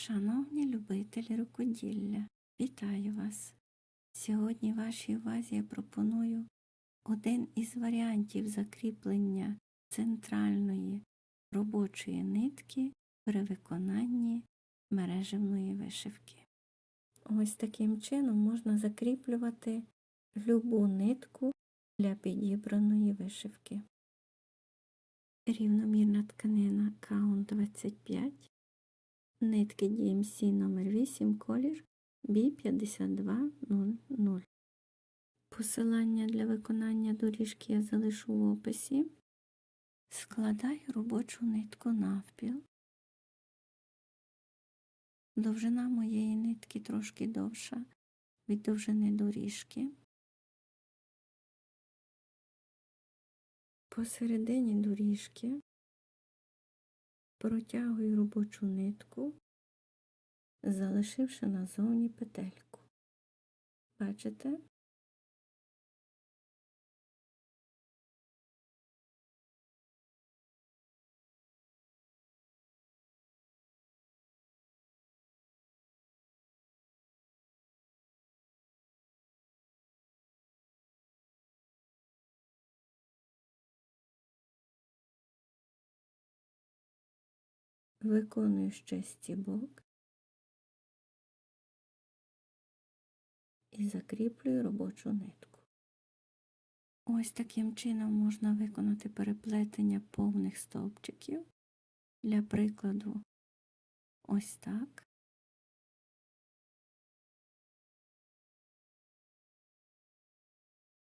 Шановні любителі рукоділля, вітаю вас! Сьогодні вашій увазі я пропоную один із варіантів закріплення центральної робочої нитки при виконанні мережевної вишивки. Ось таким чином можна закріплювати любу нитку для підібраної вишивки. Рівномірна тканина Каун 25 Нитки DMC номер 8 колір B5200. Посилання для виконання доріжки я залишу в описі. Складаю робочу нитку навпіл. Довжина моєї нитки трошки довша від довжини доріжки. Посередині доріжки протягую робочу нитку, залишивши назовні петельку. Бачите? Виконую ще стібок і закріплюю робочу нитку. Ось таким чином можна виконати переплетення повних стовпчиків. Для прикладу, ось так.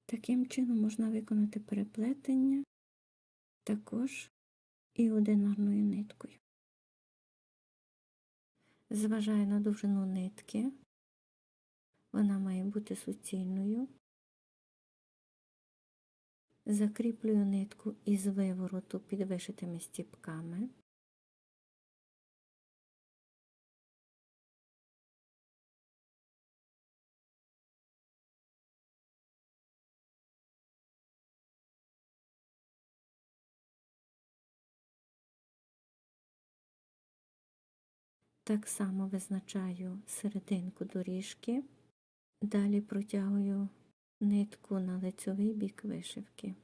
Таким чином можна виконати переплетення також і одинарною ниткою. Зважаю на довжину нитки, вона має бути суцільною. Закріплюю нитку із вивороту під вишитими стіпками. Так само визначаю серединку доріжки, далі протягую нитку на лицьовий бік вишивки.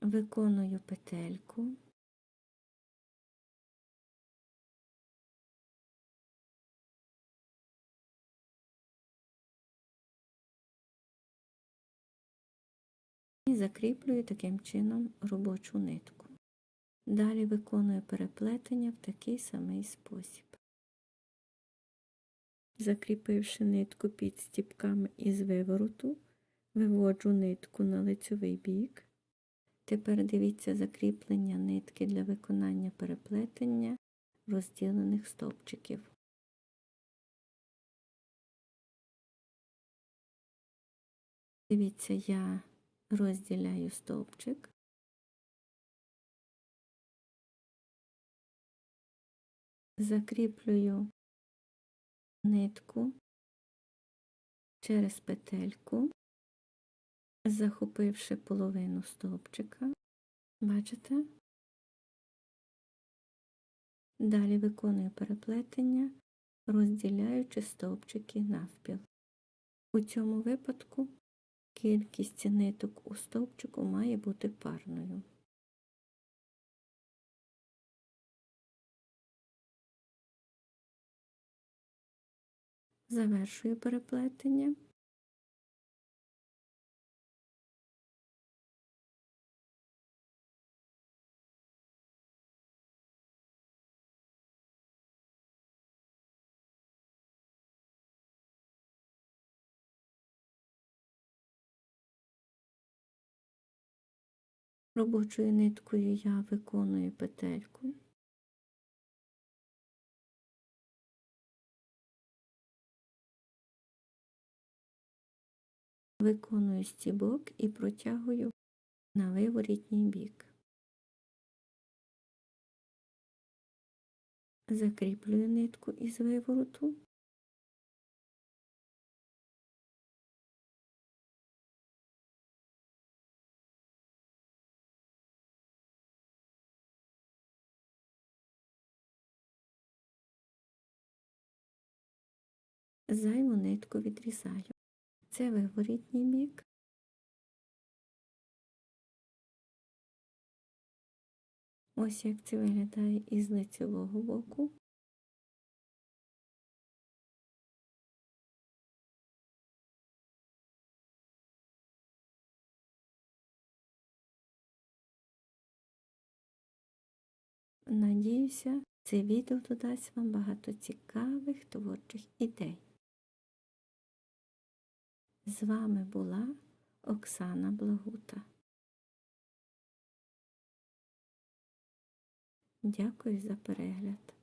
Виконую петельку. Закріплюю таким чином робочу нитку. Далі виконую переплетення в такий самий спосіб. Закріпивши нитку під стіпками із вивороту, виводжу нитку на лицьовий бік. Тепер дивіться закріплення нитки для виконання переплетення розділених стовпчиків. Дивіться, я розділяю стовпчик. Закріплюю нитку через петельку, захопивши половину стовпчика. Бачите? Далі виконую переплетення, розділяючи стовпчики навпіл. У цьому випадку Кількість ниток у стовпчику має бути парною. Завершую переплетення. Робочою ниткою я виконую петельку. Виконую стібок і протягую на виворітній бік. Закріплюю нитку із вивороту. Зайву нитку відрізаю. Це виворітній бік. Ось як це виглядає із лицевого боку. Надіюся, це відео додасть вам багато цікавих творчих ідей. З вами була Оксана Благута. Дякую за перегляд.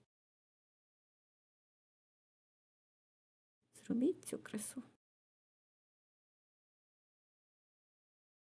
Зробіть цю красу.